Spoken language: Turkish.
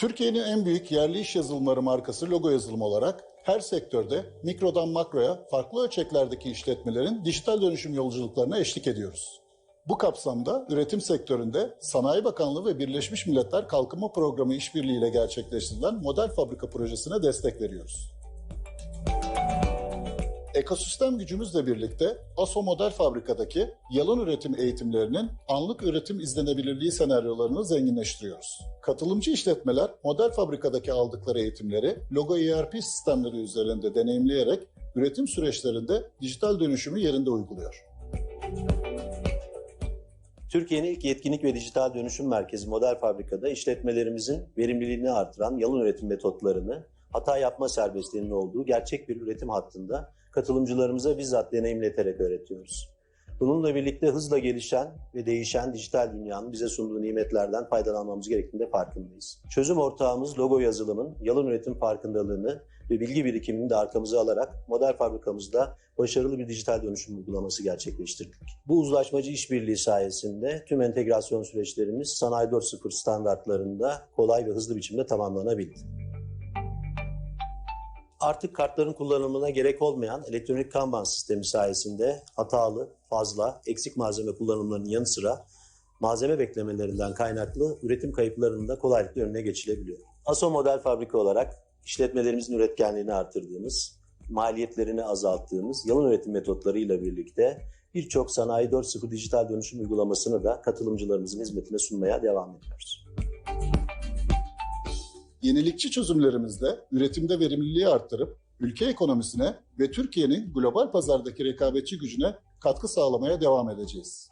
Türkiye'nin en büyük yerli iş yazılımları markası Logo Yazılım olarak her sektörde mikrodan makroya farklı ölçeklerdeki işletmelerin dijital dönüşüm yolculuklarına eşlik ediyoruz. Bu kapsamda üretim sektöründe Sanayi Bakanlığı ve Birleşmiş Milletler Kalkınma Programı işbirliğiyle gerçekleştirilen model fabrika projesine destek veriyoruz. Ekosistem gücümüzle birlikte ASO Model Fabrika'daki yalın üretim eğitimlerinin anlık üretim izlenebilirliği senaryolarını zenginleştiriyoruz. Katılımcı işletmeler Model Fabrika'daki aldıkları eğitimleri Logo ERP sistemleri üzerinde deneyimleyerek üretim süreçlerinde dijital dönüşümü yerinde uyguluyor. Türkiye'nin ilk yetkinlik ve dijital dönüşüm merkezi Model Fabrika'da işletmelerimizin verimliliğini artıran yalın üretim metotlarını, hata yapma serbestliğinin olduğu gerçek bir üretim hattında katılımcılarımıza bizzat deneyimleterek öğretiyoruz. Bununla birlikte hızla gelişen ve değişen dijital dünyanın bize sunduğu nimetlerden faydalanmamız gerektiğinde farkındayız. Çözüm ortağımız logo yazılımın yalın üretim farkındalığını ve bilgi birikimini de arkamıza alarak model fabrikamızda başarılı bir dijital dönüşüm uygulaması gerçekleştirdik. Bu uzlaşmacı işbirliği sayesinde tüm entegrasyon süreçlerimiz Sanayi 4.0 standartlarında kolay ve hızlı biçimde tamamlanabildi. Artık kartların kullanımına gerek olmayan elektronik kanban sistemi sayesinde hatalı, fazla, eksik malzeme kullanımlarının yanı sıra malzeme beklemelerinden kaynaklı üretim kayıplarının da kolaylıkla önüne geçilebiliyor. ASO model fabrika olarak işletmelerimizin üretkenliğini artırdığımız, maliyetlerini azalttığımız yalın üretim metotlarıyla birlikte birçok Sanayi 4.0 dijital dönüşüm uygulamasını da katılımcılarımızın hizmetine sunmaya devam ediyoruz. Yenilikçi çözümlerimizle üretimde verimliliği arttırıp ülke ekonomisine ve Türkiye'nin global pazardaki rekabetçi gücüne katkı sağlamaya devam edeceğiz.